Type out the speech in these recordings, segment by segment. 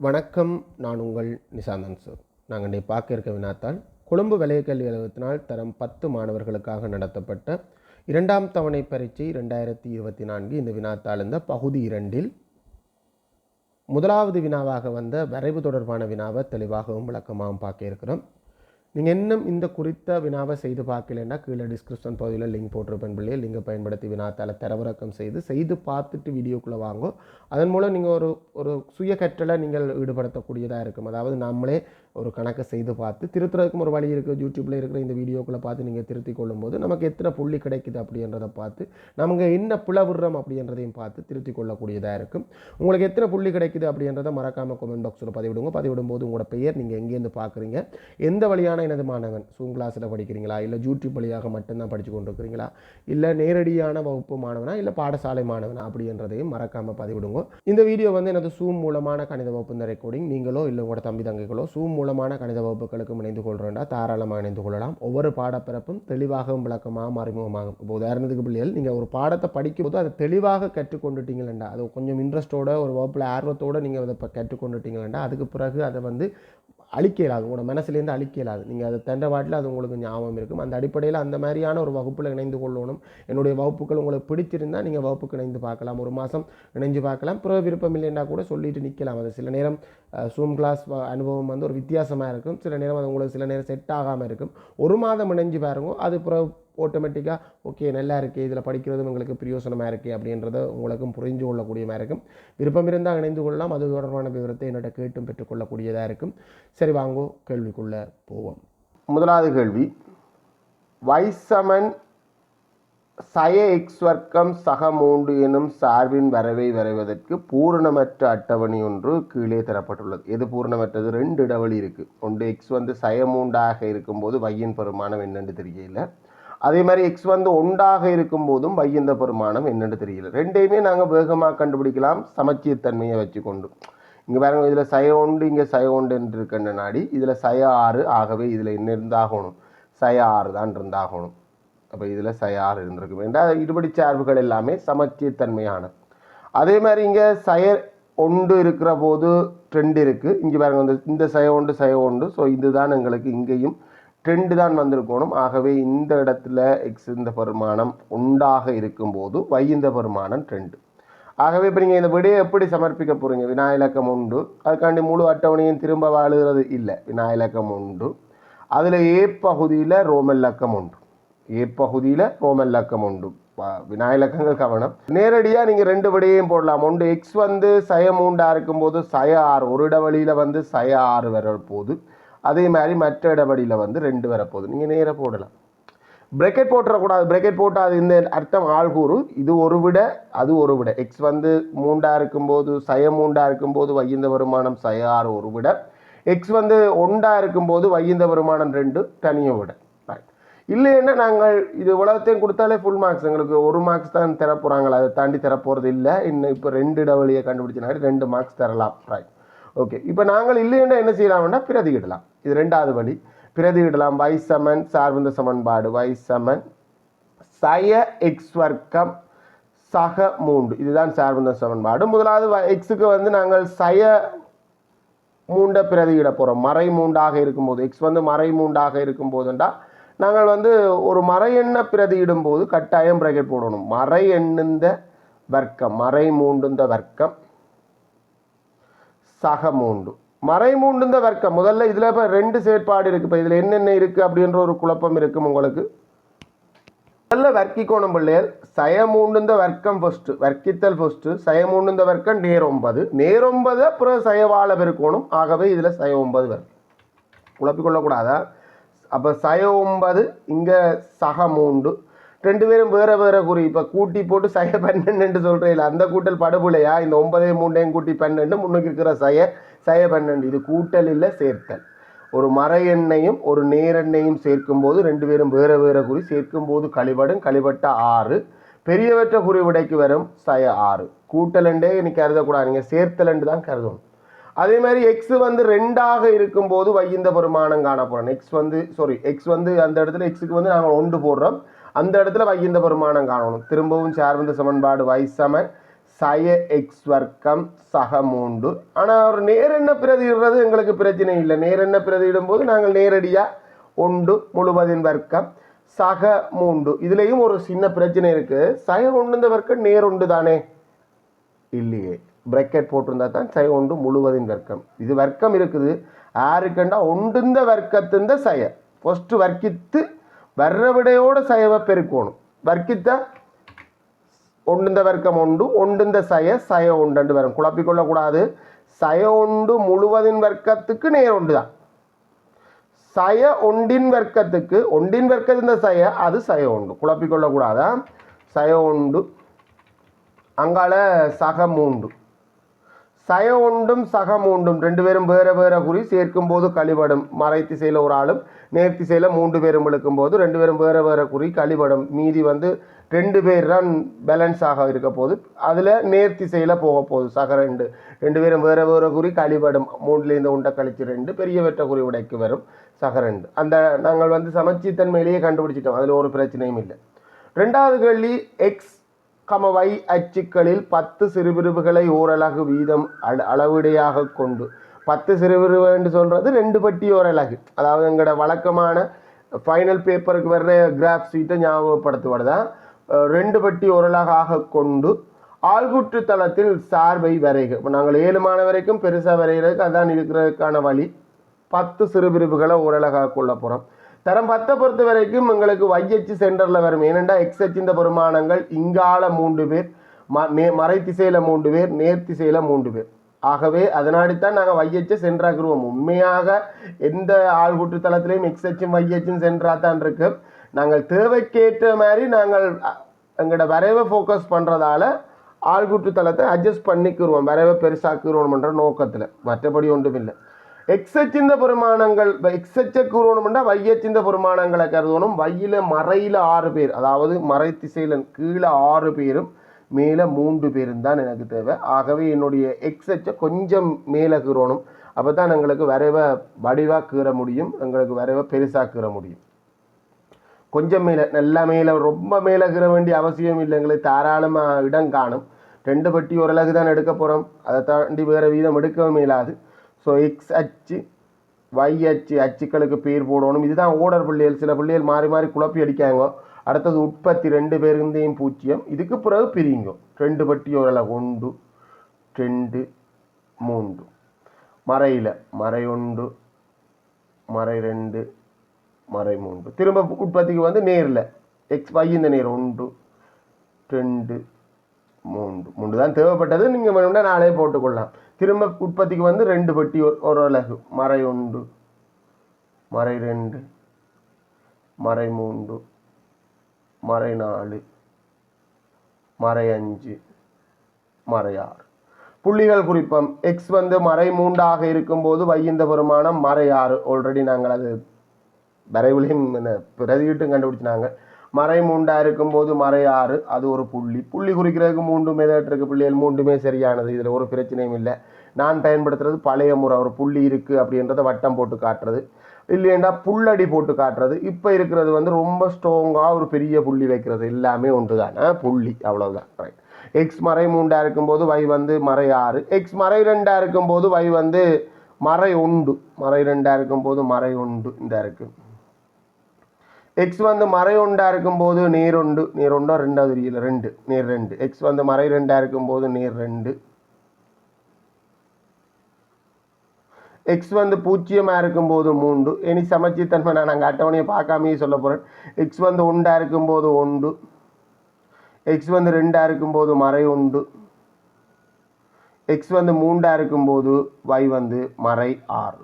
வணக்கம் நான் உங்கள் நிசாந்தன் சார். நாங்கள் நீ பார்க்க இருக்க வினாத்தால் கொழும்பு வலய அலுவலகத்தினால் தரம் பத்து மாணவர்களுக்காக நடத்தப்பட்ட இரண்டாம் தவணை பரீட்சை ரெண்டாயிரத்தி இருபத்தி நான்கு இந்த வினாத்தாள் இந்த பகுதி இரண்டில் முதலாவது வினாவாக வந்த வரைவு தொடர்பான வினாவை தெளிவாகவும் விளக்கமாகவும் பார்க்க இருக்கிறோம். நீங்கள் இன்னும் இந்த குறித்த வினாவை செய்து பார்க்கலன்னா கீழே டிஸ்கிரிப்ஷன் பகுதியில் லிங்க் போட்டிருப்பேன் பிள்ளையை. லிங்கை பயன்படுத்தி வினாத்தால் தரவிறக்கம் செய்து செய்து பார்த்துட்டு வீடியோக்குள்ளே வாங்கும் அதன் மூலம் நீங்கள் ஒரு ஒரு சுய கற்றலை நீங்கள் ஈடுபடுத்தக்கூடியதாக இருக்கும். அதாவது நம்மளே ஒரு கணக்கை செய்து பார்த்து திருத்துறதுக்கும் ஒரு வழி இருக்குது. யூடியூப்பில் இருக்கிற இந்த வீடியோக்குள்ளே பார்த்து நீங்கள் திருத்தி கொள்ளும்போது நமக்கு எத்தனை புள்ளி கிடைக்குது அப்படின்றத பார்த்து நமக்கு என்ன பிளவுறோம் அப்படின்றதையும் பார்த்து திருத்தி கொள்ளக்கூடியதாக இருக்கும். உங்களுக்கு எத்தனை புள்ளி கிடைக்குது அப்படின்றத மறக்காமல் கமெண்ட் பாக்ஸில் பதிவிடுங்க. பதிவிடும்போது உங்களோட பெயர் நீங்கள் எங்கேருந்து பார்க்குறீங்க? எந்த வழியான எனது மாணவன்? சூம் கிளாஸில் படிக்கிறீங்களா? இல்லை யூடியூப் வழியாக மட்டும்தான் படித்து கொண்டிருக்கிறீங்களா? இல்லை நேரடியான வகுப்பு மாணவனா? இல்லை பாடசாலை மாணவனா? அப்படின்றதையும் மறக்காமல் பதிவிடுங்க. இந்த வீடியோ வந்து எனது சூம் மூலமான கணித வகுப்பு இந்த ரெக்கார்டிங் நீங்களோ இல்லை உங்களோட தம்பி தங்கைகளோ சூம் மூலம் மூலமான கணித வகுப்புகளுக்கும் இணைந்து கொள்கிறோண்டா தாராளமாக இணைந்து கொள்ளலாம். ஒவ்வொரு பாடப்பிறப்பும் தெளிவாகவும் விளக்கமாகவும் அறிமுகமாகும். இப்போ உதாரணத்துக்கு பிள்ளைகள் நீங்கள் ஒரு பாடத்தை படிக்கும்போது அதை தெளிவாக கற்றுக்கொண்டுட்டீங்களா அது கொஞ்சம் இன்ட்ரெஸ்ட்டோட ஒரு வகுப்பில் ஆர்வத்தோடு நீங்கள் அதை இப்போ கற்றுக்கொண்டுட்டீங்களா அதுக்கு பிறகு அதை வந்து அழிக்க இயலாது உங்களோட மனசுலேருந்து அழிக்க இயலாது நீங்கள் அதை தண்ட வாட்டில் அது உங்களுக்கு ஞாபகம் இருக்கும். அந்த அடிப்படையில் அந்த மாதிரியான ஒரு வகுப்பில் இணைந்து கொள்ளணும். என்னுடைய வகுப்புகள் உங்களுக்கு பிடிச்சிருந்தால் நீங்கள் வகுப்புக்கு இணைந்து பார்க்கலாம். ஒரு மாதம் இணைஞ்சு பார்க்கலாம். பிற விருப்பம் இல்லைன்னா கூட சொல்லிட்டு நிற்கலாம். அது சில நேரம் சூம் கிளாஸ் அனுபவம் வந்து ஒரு வித்தியாசமாக இருக்கும். சில நேரம் அது உங்களுக்கு சில நேரம் செட் ஆகாமல் இருக்கும். ஒரு மாதம் இணைஞ்சு பாருங்க. அது பிற ஆட்டோமேட்டிக்காக ஓகே நல்லா இருக்குது இதில் படிக்கிறதும் உங்களுக்கு பிரயோசனமாக இருக்குது அப்படின்றத உங்களுக்கும் புரிஞ்சு கொள்ளக்கூடியமாக இருக்கும். விருப்பம் இருந்தால் இணைந்து கொள்ளலாம் அது தொடர்பான விவரத்தை என்னோட கேட்டும் பெற்றுக்கொள்ளக்கூடியதாக இருக்கும். சரி வாங்கோ கேள்விக்குள்ளே போவோம். முதலாவது கேள்வி. வைசமன் சய எக்ஸ் வர்க்கம் சக மூன்று எனும் சார்பின் வரவை வரைவதற்கு பூரணமற்ற அட்டவணை ஒன்று கீழே தரப்பட்டுள்ளது எது பூரணமற்றது ரெண்டு இடவழி இருக்குது ஒன்று எக்ஸ் வந்து சய மூண்டாக இருக்கும்போது வையின் பெருமானம் என்னென்று தெரியல அதே மாதிரி எக்ஸ் வந்து ஒன்றாக இருக்கும் போதும் பையந்த பெருமானம் என்னென்னு தெரியல. ரெண்டையுமே நாங்கள் வேகமாக கண்டுபிடிக்கலாம் சமச்சீர்த்தன்மையை வச்சு கொண்டு இங்கே பாருங்க இதில் சய ஒன்று இங்கே சய ஒன்று என்று இருக்கின்ற நாடி இதில் சய ஆறு ஆகவே இதில் என்ன இருந்தாகணும்? சய ஆறு தான் இருந்தாகணும். அப்போ இதில் சய ஆறு இருந்திருக்கும். என்றால் இருபடி சார்புகள் எல்லாமே சமச்சீர்த்தன்மையான அதே மாதிரி இங்கே சய ஒன்று இருக்கிற போது ட்ரெண்ட் இருக்குது இங்கே பாருங்க இந்த இந்த சய ஒன்று சய ஒன்று. ஸோ இதுதான் எங்களுக்கு இங்கேயும் ட்ரெண்டு தான் வந்திருக்கணும். ஆகவே இந்த இடத்துல எக்ஸ் இந்த பெருமானம் உண்டாக இருக்கும்போது வை இந்த பெருமானம் ட்ரெண்டு ஆகவே இப்போ நீங்கள் இந்த விடையை எப்படி சமர்ப்பிக்க போகிறீங்க வினாயிலக்கம் உண்டு. அதுக்காண்டி முழு அட்டவணையும் திரும்ப வாழுகிறது இல்லை. வினாயிலக்கம் உண்டு. அதில் ஏ பகுதியில் ரோமல்லக்கம் உண்டு. ஏ பகுதியில் ரோமல்லக்கம் உண்டு. வினாயிலக்கங்கள் கவனம். நேரடியாக நீங்கள் ரெண்டு விடையையும் போடலாம். ஒன்று எக்ஸ் வந்து சய மூண்டாக இருக்கும்போது சய ஆறு ஒரு இடவழியில் வந்து சய ஆறு வர போது அதே மாதிரி மற்ற இடபடியில் வந்து ரெண்டு வரப்போகுது நீங்கள் நேராக போடலாம். பிரேக்கெட் போட்டுறக்கூடாது. பிரேக்கெட் போட்டால் அது இந்த அர்த்தம் ஆள்கூறு இது ஒரு விட அது ஒரு விட. எக்ஸ் வந்து மூண்டாக இருக்கும்போது சய மூண்டாக இருக்கும்போது வையந்த வருமானம் சய ஆறு ஒரு விட. எக்ஸ் வந்து ஒண்டாக இருக்கும்போது வையந்த வருமானம் ரெண்டு தனியை விட. இல்லைன்னா நாங்கள் இது உலகத்தையும் கொடுத்தாலே ஃபுல் மார்க்ஸ் எங்களுக்கு ஒரு மார்க்ஸ் தான் தர போகிறாங்களா அதை தாண்டி தர போகிறது இல்லை இன்னும் இப்போ ரெண்டு இடவழியை கண்டுபிடிச்சினாடி ரெண்டு மார்க்ஸ் தரலாம். ரைட் ஓகே இப்போ நாங்கள் இல்லைன்னா என்ன செய்யலாம்னா பிரதியிடலாம். இது ரெண்டாவது வழி. பிரதியிடலாம். Y சமன் சார்புந்த சமன்பாடு. வைசமன் சமன் சய எக்ஸ் வர்க்கம் சக மூண்டு இதுதான் சார்புந்த சமன்பாடு. முதலாவது எக்ஸுக்கு வந்து நாங்கள் சய மூண்டை பிரதியிட போகிறோம் மறை மூண்டாக இருக்கும்போது. எக்ஸ் வந்து மறை மூண்டாக இருக்கும் போதுண்டா நாங்கள் வந்து ஒரு மறை எண்ண பிரதியிடும் போது கட்டாயம் பிரகெட் போடணும். மறை எண்ணுந்த வர்க்கம். மறை மூண்டுந்த வர்க்கம். சக மூண்டு மறைமூண்டு மூண்டுந்த வர்க்கம். முதல்ல இதில் இப்போ ரெண்டு செயற்பாடு இருக்குது இப்போ இதில் என்னென்ன இருக்குது அப்படின்ற ஒரு குழப்பம் இருக்கும் உங்களுக்கு. முதல்ல வர்க்கிக்கோணம் பிள்ளையர். சயமூண்டுந்த வர்க்கம் ஃபஸ்ட்டு வர்க்கித்தல் ஃபஸ்ட்டு சயமூண்டுந்த வர்க்கம் நேரொன்பது நேரொன்பது அப்புறம் சயவாள பெருக்கோணும். ஆகவே இதில் சய ஒன்பது வரும். குழப்பிக்கொள்ளக்கூடாதா அப்போ சய ஒன்பது இங்கே சக மூண்டு ரெண்டு பேரும் வேற வேற குறி. இப்போ கூட்டி போட்டு சய பன்னெண்டு சொல்கிறீங்கள அந்த கூட்டல் படுபுலையா? இந்த ஒன்பதையும் மூண்டையும் கூட்டி பன்னெண்டு முன்னுக்கு இருக்கிற சய சய பன்னெண்டு. இது கூட்டல் இல்லை சேர்த்தல். ஒரு மர எண்ணையும் ஒரு நேரெண்ணையும் சேர்க்கும்போது ரெண்டு பேரும் வேற வேற குறி. சேர்க்கும்போது கழிபடும் கழிபட்ட ஆறு. பெரியவற்ற குறி விடைக்கு வரும் சய ஆறு. கூட்டலண்டே நீ கருதக்கூடாது நீங்கள் சேர்த்தலண்டு தான் கருதணும் அதே மாதிரி எக்ஸ் வந்து ரெண்டாக இருக்கும்போது வையந்த பெருமானம் காணப்படும். எக்ஸ் வந்து சாரி எக்ஸ் வந்து அந்த இடத்துல எக்ஸுக்கு வந்து நாங்கள் ஒன்று போடுறோம். அந்த இடத்துல வைகிந்த பெருமானம் காணணும். திரும்பவும் சார்ந்த சமன்பாடு வை சமன் சய எக்ஸ் வர்க்கம் சக மூண்டு ஆனால் ஒரு நேரெண்ண பிரதிடுறது எங்களுக்கு பிரச்சனை இல்லை. நேரெண்ண பிரதிடும் போது நாங்கள் நேரடியாக ஒன்று முழுவதின் வர்க்கம் சக மூண்டு இதுலேயும் ஒரு சின்ன பிரச்சனை இருக்குது சய ஒன்று வர்க்கம் நேர் ஒன்று தானே? இல்லையே. பிரக்கெட் போட்டிருந்தா தான் சய ஒன்று முழுவதின் வர்க்கம். இது வர்க்கம் இருக்குது. யாருக்குண்டா ஒண்டுந்த வர்க்கத்துந்த சய. ஃபஸ்ட்டு வர்க்கித்து வர்ற விடையோட பெருக்கணும். வர்க்கித்த ஒண்டுந்த வர்க்கம் உண்டு ஒண்டுந்த சய சய உண்டு வரும். குழப்பிக்கொள்ளக்கூடாது சய உண்டு முழுவதின் வர்க்கத்துக்கு நேர் உண்டு தான் சய ஒண்டின் வர்க்கத்துக்கு ஒண்டின் வர்க்கத்தின் சய அது சய உண்டு குழப்பிக்கொள்ளக்கூடாதா சய உண்டு அங்கால சக மூண்டு சய உண்டும் சக மூண்டும் ரெண்டு பேரும் வேற வேற குறி சேர்க்கும் போது கழிவடும் மறைத்து செய்யல ஒரு ஆளும் நேர்த்திசையில் மூன்று பேரும் இழுக்கும் போது ரெண்டு பேரும் வேறு வேறு குறி கழிபடும் மீதி வந்து ரெண்டு பேர் தான் பேலன்ஸ் ஆக இருக்க போது அதில் நேர்த்திசையில் போக போகுது சக ரெண்டு. ரெண்டு பேரும் வேறு வேறு குறி கழிபடும் மூணுலேருந்து உண்டை கழிச்சு ரெண்டு பெரிய வெற்ற குறி உடைக்கு வரும் சக ரெண்டு. அந்த நாங்கள் வந்து சமச்சீத்தன்மையிலேயே கண்டுபிடிச்சிட்டோம் அதில் ஒரு பிரச்சனையும் இல்லை. ரெண்டாவது கேள்வி எக்ஸ் கம வை அச்சுக்களில் பத்து சிறுபிரிவுகளை ஓரலகு வீதம் அள அளவிடையாக கொண்டு பத்து சிறுபிரிவு என்று சொல்கிறது ரெண்டு பட்டி ஓரலகு. அதாவது எங்களோட வழக்கமான ஃபைனல் பேப்பருக்கு வர்ற கிராஃப் சீட்டை ஞாபகப்படுத்துவது தான் ரெண்டு பட்டி ஓரலகாக கொண்டு ஆள்குற்று தளத்தில் சார்பை வரைக. இப்போ நாங்கள் ஏழு மாணவரைக்கும் பெருசாக வரைகிறதுக்கு அதான் இருக்கிறதுக்கான வழி. பத்து சிறுபிரிவுகளை ஓரலகாக கொள்ள போகிறோம் தரம் பத்தை பொறுத்த வரைக்கும் எங்களுக்கு வையச்சு சென்டரில் வரும். ஏனெண்டா எக்ஸ்எச் இந்த பெருமானங்கள் இங்கால மூன்று பேர் ம நே மறை திசையில் மூன்று பேர் நேர்த்திசையில் மூன்று பேர். ஆகவே அதனாடித்தான் நாங்கள் வையச்சு சென்றாக்குருவோம் உண்மையாக எந்த ஆள்கூட்டு தளத்திலையும் எக்ஸ்ஹெச்சும் வையச்சும் சென்றா தான் இருக்கு. நாங்கள் தேவைக்கேற்ற மாதிரி நாங்கள் எங்களோட வரைவை ஃபோக்கஸ் பண்ணுறதால ஆள்கூட்டு அட்ஜஸ்ட் பண்ணிக்கிருவோம் வரைவை பெருசாக்குறோம்ன்ற நோக்கத்தில். மற்றபடி ஒன்றும் இல்லை எக்ஸச்சிந்த பெருமானங்கள் எக்ஸச்ச கூறணும்னா வையச்சிந்த பெருமானங்களை கருதணும். வையில மறையில் ஆறு பேர் அதாவது மறை திசையில் கீழே ஆறு பேரும் மேலே மூன்று பேரும் தான் எனக்கு தேவை. ஆகவே என்னுடைய எக்ஸச்சை கொஞ்சம் மேலே கீறணும். அப்போ தான் எங்களுக்கு வரைவை வடிவாக கீற முடியும். எங்களுக்கு வரைவை பெருசாக கீற முடியும். கொஞ்சம் மேலே நல்லா மேலே ரொம்ப மேலே கீற வேண்டிய அவசியம் இல்லை. எங்களுக்கு தாராளமாக இடம் காணும். ரெண்டு பட்டி ஓரளவுக்கு தான் எடுக்க போகிறோம் அதை தாண்டி வேறு வீதம் எடுக்கவும் இயலாது. ஸோ எக்ஸ் அச்சு வை அச்சு அச்சுக்களுக்கு பேர் போடணும். இதுதான் ஓடர் பிள்ளைகள். சில பிள்ளைகள் மாறி மாறி குழப்பி அடிக்காங்க. அடுத்தது உற்பத்தி ரெண்டு பேருந்தையும் பூஜ்ஜியம் இதுக்கு பிறகு பிரிங்கும் ரெண்டு பட்டி ஓரளவு ஒன்று ரெண்டு மூன்று. மறையில் மறை ஒன்று மறை ரெண்டு மறை மூன்று. திரும்ப உற்பத்திக்கு வந்து நேரில். எக்ஸ் y இந்த நேர். ஒன்று ரெண்டு மூன்று. மூன்று தான் தேவைப்பட்டது. நீங்கள் வேணும்னா நாளே போட்டுக்கொள்ளலாம். திரும்ப உற்பத்திக்கு வந்து ரெண்டு பெட்டி ஒரு- ஒரு அலகு மறை ஒன்று மறை ரெண்டு மறை மூன்று மறை நாலு மறை அஞ்சு மறை ஆறு புள்ளிகள் குறிப்பம். எக்ஸ் வந்து மறை மூன்றாக இருக்கும்போது வையந்த பெருமானம் மறை ஆறு ஆல்ரெடி நாங்கள் அது வரைவிலையும் என்ன பிரதியிட்டும் கண்டுபிடிச்சினாங்க. மறை மூண்டா இருக்கும்போது மறை ஆறு அது ஒரு புள்ளி. புள்ளி குறிக்கிறதுக்கு மூன்று மெதட் இருக்கு பிள்ளைகள்? மூன்றுமே சரியானது. இதில் ஒரு பிரச்சனையும் இல்லை. நான் பயன்படுத்துறது பழைய முறை. ஒரு புள்ளி இருக்குது அப்படின்றத வட்டம் போட்டு காட்டுறது. இல்லைன்னா புல்லடி போட்டு காட்டுறது. இப்போ இருக்கிறது வந்து ரொம்ப ஸ்ட்ராங்காக ஒரு பெரிய புள்ளி வைக்கிறது. எல்லாமே ஒன்று தானே புள்ளி. அவ்வளோதான் ரைட் எக்ஸ் மறை மூண்டாக இருக்கும்போது வை வந்து மறை ஆறு. எக்ஸ் மறை ரெண்டாக இருக்கும்போது வை வந்து மறை உண்டு மறை ரெண்டாக இருக்கும்போது மறை உண்டு இந்த இருக்குது எக்ஸ் வந்து மறை ஒன்றாக இருக்கும்போது நேர் ஒன்று. நேர் ஒன்றா ரெண்டாவது இல்லை ரெண்டு. நேர் ரெண்டு. எக்ஸ் வந்து மறை ரெண்டாக இருக்கும்போது நேர் ரெண்டு. எக்ஸ் வந்து பூஜ்ஜியமாக இருக்கும்போது மூன்று இனி சமச்சித்தன்மை நான் நாங்கள் அட்டவணையை பார்க்காமையே சொல்ல போகிறேன் எக்ஸ் வந்து ஒன்றாக இருக்கும்போது ஒன்று. எக்ஸ் வந்து ரெண்டாக இருக்கும்போது மறை உண்டு. எக்ஸ் வந்து மூண்டாக இருக்கும்போது வை வந்து மறை ஆறு.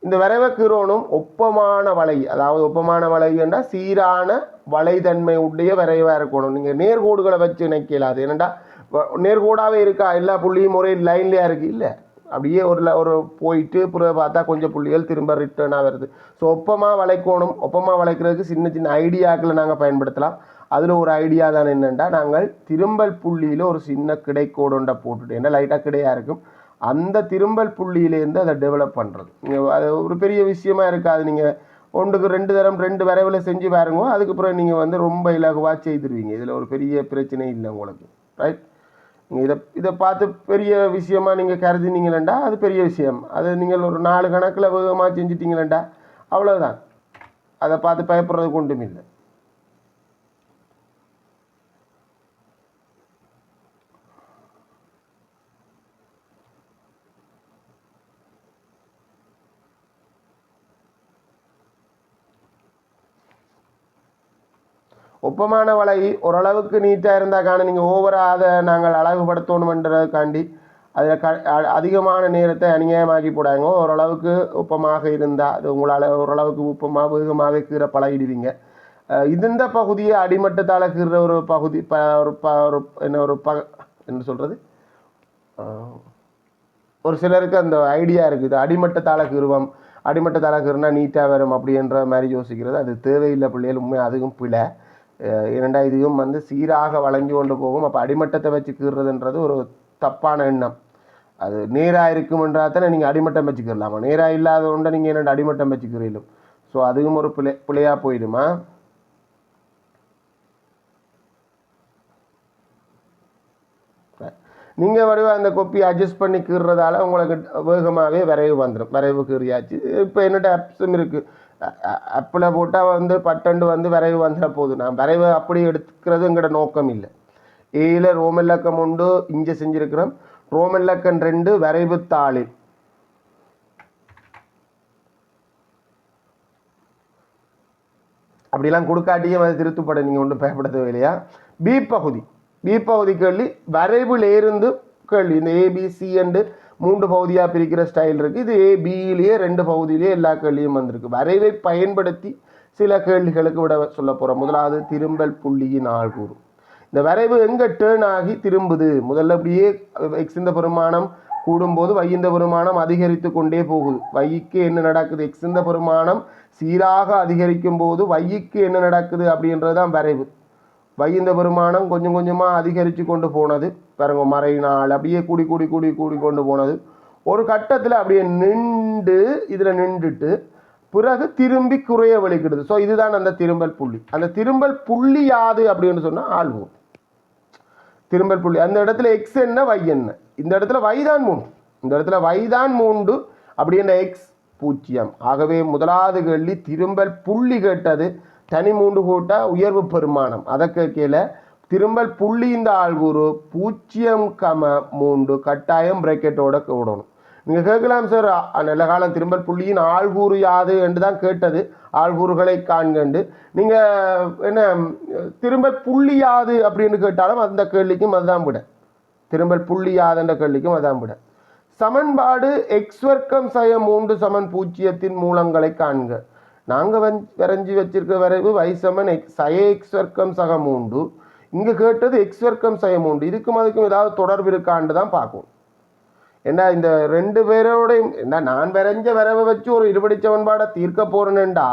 இந்த வரைவக்கீரோனும் ஒப்பமான வலை அதாவது ஒப்பமான வலை என்றால் சீரான வலைதன்மை உடைய வரைவாக இருக்கணும். நீங்கள் நேர்கோடுகளை வச்சு இணைக்கலாது. ஏனண்டா வ- இருக்கா? எல்லா புள்ளியும் ஒரே லைன்லேயே இருக்குது இல்லை. அப்படியே ஒரு ல- ஒரு போயிட்டு பிறகு பார்த்தா கொஞ்சம் புள்ளிகள் திரும்ப ரிட்டர்ன் ஆகிறது ஸோ ஒப்பமாக வளைக்கணும். ஒப்பமாக வளைக்கிறதுக்கு சின்ன சின்ன ஐடியாக்களை நாங்கள் பயன்படுத்தலாம். அதில் ஒரு ஐடியா தான் என்னென்னா நாங்கள் திரும்பல் புள்ளியில் ஒரு சின்ன கிடைக்கோடுண்டை போட்டுட்டு ஏன்னா லைட்டாக கிடையாக இருக்கும். அந்த திரும்பல் புள்ளியிலேருந்து அதை டெவலப் பண்ணுறது நீங்கள் அது ஒரு பெரிய விஷயமா இருக்காது. நீங்கள் ஒன்றுக்கு ரெண்டு தரம் ரெண்டு வரைவில் செஞ்சு பாருங்க. அதுக்கப்புறம் நீங்கள் வந்து ரொம்ப இலகுவாக செய்திருவீங்க. இதில் ஒரு பெரிய பிரச்சனை இல்லை உங்களுக்கு. ரைட் இதை இதை பார்த்து பெரிய விஷயமா நீங்கள் கருதினீங்களேண்டா? அது பெரிய விஷயம். அது நீங்கள் ஒரு நாலு கணக்கில் வேகமாக செஞ்சிட்டீங்களேண்டா? அவ்வளோதான் அதை பார்த்து பயப்படுறதுக்கு ஒன்றும் இல்லை. ஒப்பமான வலை ஓரளவுக்கு நீட்டாக இருந்தால் காண. நீங்கள் ஓவராக அதை நாங்கள் அழகுபடுத்தணுமென்றதுக்காண்டி அதில் க அ- அதிகமான நேரத்தை அநியாயமாக்கி போடாங்க. ஓரளவுக்கு உப்பமாக இருந்தால் அது உங்களால் ஓரளவுக்கு உப்பமாக வேகமாக கீரை பழகிடுவீங்க. இந்த பகுதியை அடிமட்டத்தால் கீற ஒரு பகுதி ப ஒரு ப ஒரு என்ன ஒரு ப என்ன சொல்கிறது ஒரு சிலருக்கு அந்த ஐடியா இருக்குது. அடிமட்டத்தால் கீறுவோம் அடிமட்டத்தால் கீறுனா நீட்டாக வரும் அப்படின்ற மாதிரி யோசிக்கிறது. அது தேவையில்லை பிள்ளைகள் உண்மை அதுவும் பிழை. அஹ் ஏனெண்டா வந்து சீராக வளைஞ்சு கொண்டு போகும். அப்போ அடிமட்டத்தை வச்சு கீறுறதுன்றது ஒரு தப்பான எண்ணம். அது நேராக இருக்குமென்றா தானே நீங்கள் அடிமட்டம் வச்சுக்கிடலாமா நேராக இல்லாத ஒன்றை நீங்கள் என்னென்ன அடிமட்டம் வச்சுக்கிறீங்களும் ஸோ அதுவும் ஒரு பிழை பிழையாக போயிடுமா? நீங்கள் வடிவ அந்த கொப்பி அட்ஜஸ்ட் பண்ணி கீறுறதால உங்களுக்கு வேகமாகவே விரைவு வந்துடும் விரைவு கீறியாச்சு. இப்போ என்னட்ட ஆப்ஸும் இருக்குது ஆப்பில் போட்டால் வந்து பட்டண்டு வந்து விரைவு வந்துட போகுது நான் விரைவு அப்படி எடுத்துக்கிறது எங்களோட நோக்கம் இல்லை ஏயில் ரோமன் லக்கம் உண்டு இங்கே செஞ்சுருக்கிறோம். ரோமெல்லக்கன் ரெண்டு விரைவு தாளில். அப்படிலாம் கொடுக்காட்டியும் அது திருத்துப்பட நீங்கள் ஒன்றும் பயப்படுத்தவே இல்லையா? பி பகுதி. பி பகுதி கேள்வி வரைவில் இருந்து கேள்வி. இந்த ஏபிசி அண்டு மூன்று பகுதியாக பிரிக்கிற ஸ்டைல் இருக்குது இது ஏபியிலேயே ரெண்டு பகுதியிலேயே எல்லா கேள்வியும் வந்திருக்கு. வரைவை பயன்படுத்தி சில கேள்விகளுக்கு விட சொல்ல போகிறோம் முதலாவது திரும்பல் புள்ளியின் ஆள்கூறு. இந்த வரைவு எங்கே டேர்ன் ஆகி திரும்புது? முதல்ல அப்படியே எக்ஸ் பெருமானம் கூடும்போது வையிந்த பெருமானம் அதிகரித்து கொண்டே போகுது. வையிக்கு என்ன நடக்குது? எக்ஸிந்த பெருமானம் சீராக அதிகரிக்கும் போது வையிக்கு என்ன நடக்குது அப்படின்றது தான் வரைவு. வைகுந்த வருமானம் பெருமானம் கொஞ்சம் கொஞ்சமாக அதிகரித்து கொண்டு போனது. பாருங்க மறை நாள் அப்படியே கூடி கூடி கூடி கூடி கொண்டு போனது. ஒரு கட்டத்தில் அப்படியே நின்று இதில் நின்றுட்டு பிறகு திரும்பி குறைய வலிக்கிடுது ஸோ இதுதான் அந்த திரும்பல் புள்ளி. அந்த திரும்பல் புள்ளி யாது அப்படின்னு சொன்னால் ஆள்வோம். திரும்பல் புள்ளி. அந்த இடத்துல எக்ஸ் என்ன வை என்ன? இந்த இடத்துல வைதான் தான் மூன்று. இந்த இடத்துல வைதான் மூண்டு மூன்று என்ன எக்ஸ் பூஜ்ஜியம். ஆகவே முதலாவது கேள்வி திரும்பல் புள்ளி கேட்டது தனி மூன்று கூட்டா உயர்வு பெருமானம். அதற்கு கீழே திரும்பல் புள்ளி இந்த ஆள்கூறு பூஜ்ஜியம் கம மூன்று கட்டாயம் பிரேக்கெட்டோட விடணும் நீங்கள் கேட்கலாம் சார் நல்ல காலம் திரும்பல் புள்ளியின் ஆள்கூறு யாது என்று தான் கேட்டது. ஆள்கூறுகளை காண்கண்டு. நீங்கள் என்ன திரும்பல் புள்ளி யாது அப்படின்னு கேட்டாலும் அந்த கேள்விக்கும் அதுதான் விட. திரும்பல் புள்ளி யாதுன்ற கேள்விக்கும் அதுதான் விட. சமன்பாடு எக்ஸ் வர்க்கம் சய மூன்று சமன் பூஜ்ஜியத்தின் மூலங்களை காண்க. நாங்கள் வந் வரைஞ்சி வச்சிருக்க வரைவு வைசமன் எக்ஸ் சய எக்ஸ் வர்க்கம் சக மூன்று. இங்கே கேட்டது எக்ஸ் வர்க்கம் சய மூன்று. இதுக்கும் அதுக்கும் ஏதாவது தொடர்பு இருக்கான்னு தான் பார்க்கும் ஏன்னா இந்த ரெண்டு பேரோடையும் என்ன நான் வரைஞ்ச வரவை வச்சு ஒரு இருபடி சமன்பாடை தீர்க்க போறேன்டா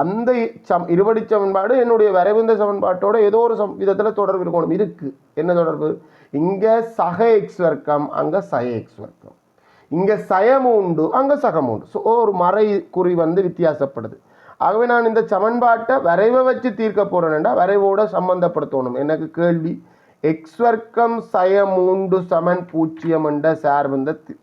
அந்த சம் இருபடி சமன்பாடு என்னுடைய வரைவுந்த சமன்பாட்டோட ஏதோ ஒரு சம் விதத்தில் தொடர்பு இருக்கணும். இருக்குது என்ன தொடர்பு? இங்கே சக எக்ஸ் வர்க்கம் அங்கே சய எக்ஸ் வர்க்கம் இங்கே சயம் உண்டு அங்கே சகம் உண்டு. ஸோ ஒரு மறை குறி வந்து வித்தியாசப்படுது. ஆகவே நான் இந்த சமன்பாட்டை வரைவை வச்சு தீர்க்க போகிறேன்டா வரைவோட சம்பந்தப்படுத்தணும். எனக்கு கேள்வி எக்ஸ் வர்க்கம் சய மூன்று சமன் பூஜ்ஜியம் என்ற சார்பந்த தி-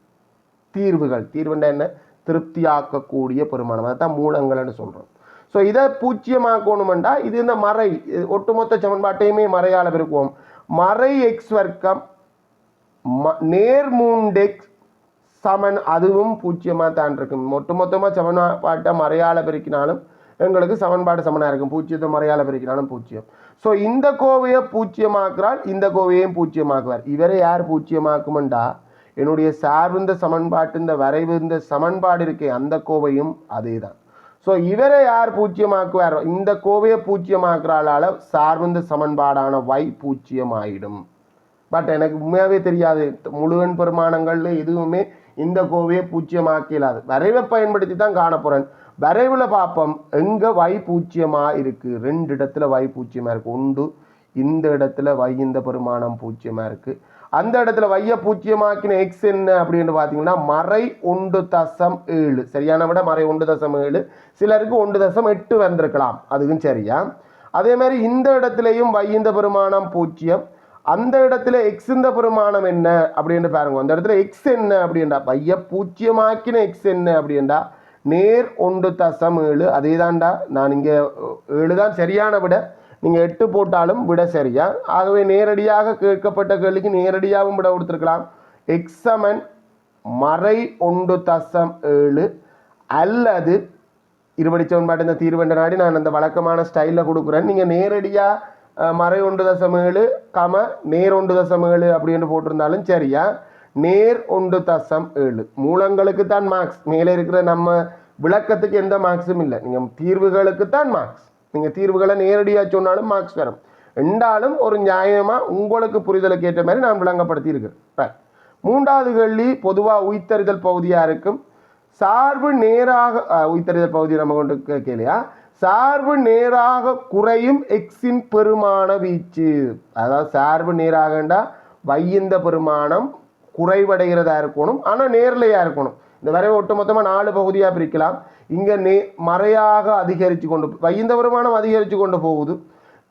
தீர்வுகள். தீர்வுண்டா என்ன? திருப்தியாக்கக்கூடிய பெருமானம். அதான் மூலங்கள்னு சொல்கிறோம் ஸோ இதை பூஜ்ஜியமாக்கணுமெண்டா இது இந்த மறை இது ஒட்டுமொத்த சமன்பாட்டையுமே மறையால் பெருக்குவோம். மறை எக்ஸ் வர்க்கம் ம நேர் மூண்டெக்ஸ் சமன் அதுவும் பூஜ்ஜியமாக தான் இருக்கும். மொத்த மொத்தமாக சமன்பாட்டை மறையால பெருக்கினாலும் எங்களுக்கு சமன்பாடு சமனாக இருக்கும். பூஜ்ஜியத்தை மறையால பெருக்கினாலும் பூஜ்ஜியம் ஸோ இந்த கோவையை பூஜ்ஜியமாக்குறால் இந்த கோவையையும் பூஜ்ஜியமாக்குவார் இவரை யார் பூஜ்ஜியமாக்குமெண்டா என்னுடைய சார்ந்த சமன்பாட்டு இந்த வரைவு இந்த சமன்பாடு இருக்கே அந்த கோவையும் அதே தான் ஸோ இவரை யார் பூஜ்ஜியமாக்குவார் இந்த கோவையை பூஜ்ஜியமாக்குறாளால் சார்ந்த சமன்பாடான வை பூஜ்ஜியம் ஆயிடும் பட் எனக்கு உண்மையாகவே தெரியாது. முழுவன் பெருமானங்கள்ல எதுவுமே இந்த கோவையை பூச்சியமாக்கலாது. வரைவை பயன்படுத்தி தான் காண போகிறேன் வரைவில் பார்ப்போம். எங்கே வை பூச்சியமாக இருக்குது ரெண்டு இடத்துல வை பூச்சியமாக இருக்குது உண்டு. இந்த இடத்துல வை இந்த பெருமானம் பூச்சியமாக இருக்குது அந்த இடத்துல வைய பூச்சியமாக்கின எக்ஸ் என்ன அப்படின்னு பார்த்தீங்கன்னா மறை ஒன்று தசம் ஏழு. சரியான விட மறை ஒன்று தசம் ஏழு. சிலருக்கு ஒன்று தசம் எட்டு வந்திருக்கலாம். அதுக்கும் சரியா? அதே மாதிரி இந்த இடத்துலையும் வை இந்த பெருமானம் பூஜ்ஜியம் அந்த இடத்துல எக்ஸ் இந்த பெருமானம் என்ன அப்படின்ட்டு பாருங்க. அந்த இடத்துல எக்ஸ் என்ன அப்படின்றா. பைய பூச்சியமாக்கின எக்ஸ் என்ன அப்படின்றா. நேர் ஒன்று தசம் ஏழு. அதே தான்டா நான் இங்கே ஏழு தான் சரியான விட. நீங்கள் எட்டு போட்டாலும் விட சரியா? ஆகவே நேரடியாக கேட்கப்பட்ட கேள்விக்கு நேரடியாகவும் விட கொடுத்துருக்கலாம். எக்ஸமன் மறை ஒன்று தசம் ஏழு. அல்லது இருபடி சவன்பாட்டு இந்த தீர்வென்ற நாடி நான் அந்த வழக்கமான ஸ்டைலில் கொடுக்குறேன். நீங்கள் நேரடியாக மறை ஒன்று தசம் ஏழு கம நேர் ஒன்று தசம் ஏழு அப்படின்னு போட்டிருந்தாலும் சரியா? நேர் ஒன்று தசம் ஏழு. மூலங்களுக்கு தான் மார்க்ஸ் மேலே இருக்கிற நம்ம விளக்கத்துக்கு எந்த மார்க்ஸும் இல்லை. நீங்கள் தீர்வுகளுக்கு தான் மார்க்ஸ் நீங்கள் தீர்வுகளை நேரடியாக சொன்னாலும் மார்க்ஸ் வரும். ரெண்டாலும் ஒரு நியாயமாக உங்களுக்கு புரிதலுக்கு ஏற்ற மாதிரி நான் விளங்கப்படுத்தி இருக்கிறேன் மூன்றாவது கேள்வி பொதுவாக உயிர்த்தறிதல் பகுதியாக இருக்கும்? சார்பு நேராக உயிர்த்தறிதல் பகுதி நம்ம கொண்டு கேட்கலையா சார்பு நேராக குறையும் எக்ஸின் பெருமான வீச்சு. அதாவது சார்பு நேராகண்டா வையந்த பெருமானம் குறைவடைகிறதா இருக்கணும். ஆனால் நேர்லையாக இருக்கணும். இந்த வரைவை ஒட்டுமொத்தமாக நாலு பகுதியாக பிரிக்கலாம். இங்கே நே மறையாக அதிகரித்து கொண்டு வையந்த வருமானம் அதிகரித்து கொண்டு போகுது.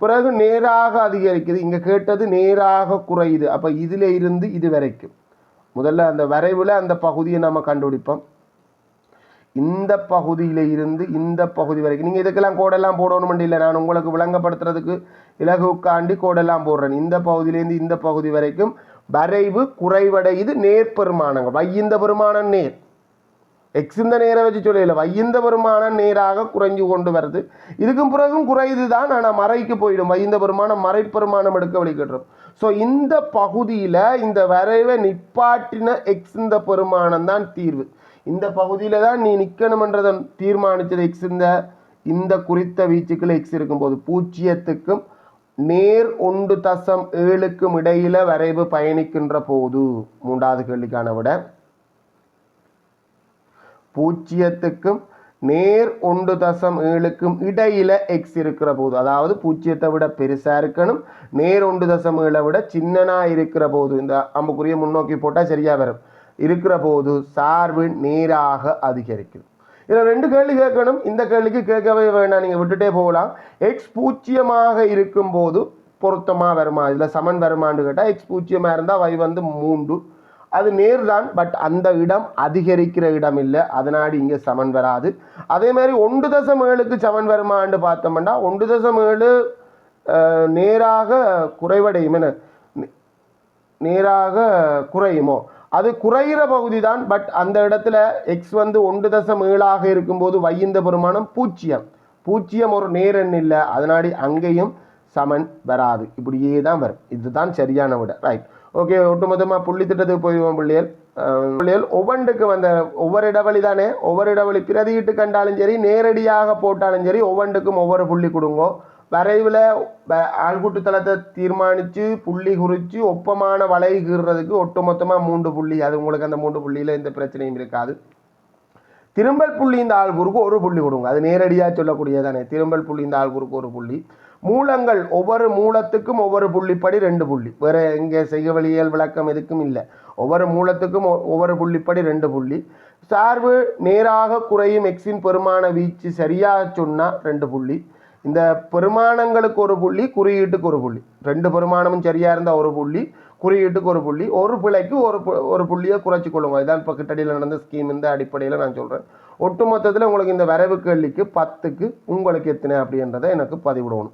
பிறகு நேராக அதிகரிக்குது. இங்கே கேட்டது நேராக குறையுது. அப்போ இதில் இருந்து இது வரைக்கும். முதல்ல அந்த வரைவில் அந்த பகுதியை நம்ம கண்டுபிடிப்போம். இந்த பகுதியில் இருந்து இந்த பகுதி வரைக்கும். நீங்கள் இதுக்கெல்லாம் கோடெல்லாம் போடணும் இல்லை நான் உங்களுக்கு விளங்கப்படுத்துறதுக்கு இலகுக்காண்டி கோடெல்லாம் போடுறேன். இந்த பகுதியிலேருந்து இந்த பகுதி வரைக்கும் வரைவு குறைவடையுது. நேர் பெருமானங்கள். வையந்த பெருமானம் நேர். எக்ஸ் இந்த நேரை வச்சு சொல்லல வையந்த பெருமானம் நேராக குறைஞ்சு கொண்டு வருது. இதுக்கும் பிறகும் குறையுது தான் ஆனால் மறைக்கு போயிடும். வையந்த பெருமானம் மறை பெருமானம் எடுக்க வழிகிட்டுரும் ஸோ இந்த பகுதியில் இந்த வரைவை நிப்பாட்டின எக்ஸ் இந்த பெருமானம் தான் தீர்வு. இந்த பகுதியில் தான் நீ நிற்கணுமன்றதை தீர்மானித்தது எக்ஸ் இந்த இந்த குறித்த வீச்சுக்கள் எக்ஸ் இருக்கும்போது. பூஜ்ஜியத்துக்கும் நேர் ஒன்று தசம் ஏழுக்கும் இடையில வரைவு பயணிக்கின்ற போது மூன்றாவது கேள்விக்கான விட. பூஜ்ஜியத்துக்கும் நேர் ஒன்று தசம் ஏழுக்கும் இடையில எக்ஸ் இருக்கிற போது அதாவது பூஜ்ஜியத்தை விட பெருசா இருக்கணும் நேர் ஒன்று தசம் ஏழை விட சின்னனா இருக்கிற போது இந்த அம்புக்குரிய முன்னோக்கி போட்டால் சரியா வரும். இருக்கிற போது சார்பு நேராக அதிகரிக்கும். இதில் ரெண்டு கேள்வி கேட்கணும். இந்த கேள்விக்கு கேட்கவே வேண்டாம். நீங்கள் விட்டுட்டே போகலாம். எக்ஸ் பூச்சியமாக இருக்கும்போது பொருத்தமாக வருமா? இதில் சமன் வருமான்னு கேட்டால் எக்ஸ் பூச்சியமாக இருந்தால் வை வந்து மூன்று. அது நேர் தான் பட் அந்த இடம் அதிகரிக்கிற இடம் இல்லை. அதனாடி இங்கே சமன் வராது. அதே மாதிரி ஒன்று தசம் ஏழுக்கு சமன் வருமான்னு பார்த்தோம்னா ஒன்று தசம் ஏழு நேராக குறைவடையும் என்ன நேராக குறையுமோ? அது குறைகிற பகுதி தான் பட் அந்த இடத்துல எக்ஸ் வந்து ஒன்று தசம் ஏழாக இருக்கும்போது வையந்த பெருமானம் பூச்சியம். பூச்சியம் ஒரு நேரன் இல்லை அதனாடி அங்கேயும் சமன் வராது. இப்படியே தான் வரும். இதுதான் சரியான விட. ரைட் ஓகே ஒட்டுமொத்தமாக புள்ளி திட்டத்துக்கு போயிடுவோம் பிள்ளைகள். அஹ், பிள்ளைகள் ஒவ்வொன்றுக்கு வந்த ஒவ்வொரு இடைவெளி தானே? ஒவ்வொரு இடைவெளி பிரதியிட்டு கண்டாலும் சரி நேரடியாக போட்டாலும் சரி ஒவ்வொன்றுக்கும் ஒவ்வொரு புள்ளி கொடுங்கோ. வரைவில் ஆள்கூட்டுத்தளத்தை தீர்மானித்து புள்ளி குறித்து ஒப்பமான வளைகிறதுக்கு ஒட்டுமொத்தமாக மூன்று புள்ளி. அது உங்களுக்கு அந்த மூன்று புள்ளியில் எந்த பிரச்சனையும் இருக்காது. திரும்பல் புள்ளி இந்த ஆள்கூருக்கு ஒரு புள்ளி கொடுங்க. அது நேரடியாக சொல்லக்கூடியதானே. திரும்பல் புள்ளி இந்த ஆள்கூருக்கு ஒரு புள்ளி. மூலங்கள் ஒவ்வொரு மூலத்துக்கும் ஒவ்வொரு புள்ளிப்படி ரெண்டு புள்ளி. வேறு இங்கே செய்கவழியல் விளக்கம் எதுக்கும் இல்லை. ஒவ்வொரு மூலத்துக்கும் ஒ- ஒவ்வொரு புள்ளிப்படி ரெண்டு புள்ளி. சார்பு நேராக குறையும் எக்ஸின் பெருமான வீச்சு சரியாக சொன்னால் ரெண்டு புள்ளி. இந்த பெருமானங்களுக்கு ஒரு புள்ளி குறியீட்டுக்கு ஒரு புள்ளி. ரெண்டு பெருமானமும் சரியாக இருந்தால் ஒரு புள்ளி குறியீட்டுக்கு ஒரு புள்ளி. ஒரு பிழைக்கு ஒரு பு- ஒரு புள்ளியை குறைச்சி கொள்ளுங்க. இதான் இப்போ கிட்டடியில் நடந்த ஸ்கீம் இந்த அடிப்படையில் நான் சொல்கிறேன் ஒட்டுமொத்தத்தில் உங்களுக்கு இந்த வரவு கேள்விக்கு பத்துக்கு உங்களுக்கு எத்தனை அப்படின்றத எனக்கு பதிவிடணும்.